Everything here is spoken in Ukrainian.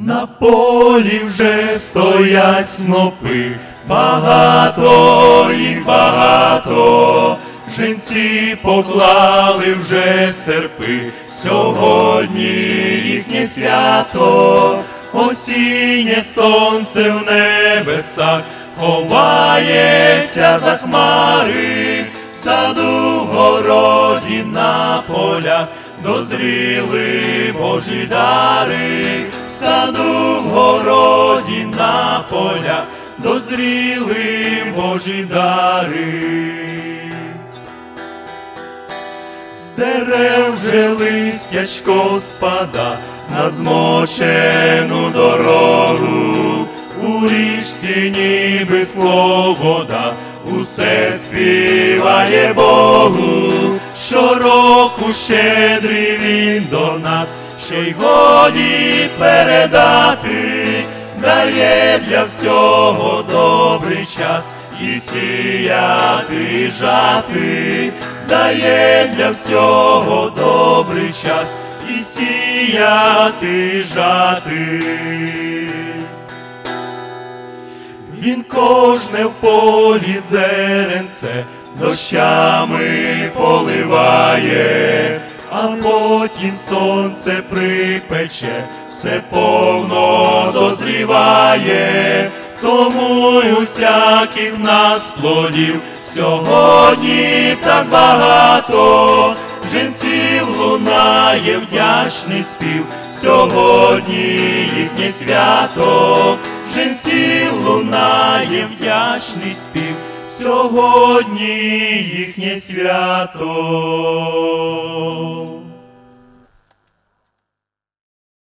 На полі вже стоять снопи, багато їх багато. Женці поклали вже серпи, сьогодні їхнє свято, осіннє сонце в небесах. Ховається за хмари, в саду, городі, на полях. Дозріли Божі дари, саду, в городі, на полях дозріли Божі дари. З дерев вже листячко спада на змочену дорогу, у річці ніби скло усе співає Богу, щороку щедрий він до нас, ще й годі передати, дає для всього добрий час і сіяти, і жати, дає для всього добрий час і сіяти, і жати. Він кожне в полі зеренце дощами поливає, потім сонце припече, все повно дозріває, тому й усяких нас плодів сьогодні так багато. Женців лунає вдячний спів, сьогодні їхнє свято, Женців лунає вдячний спів, сьогодні їхнє свято.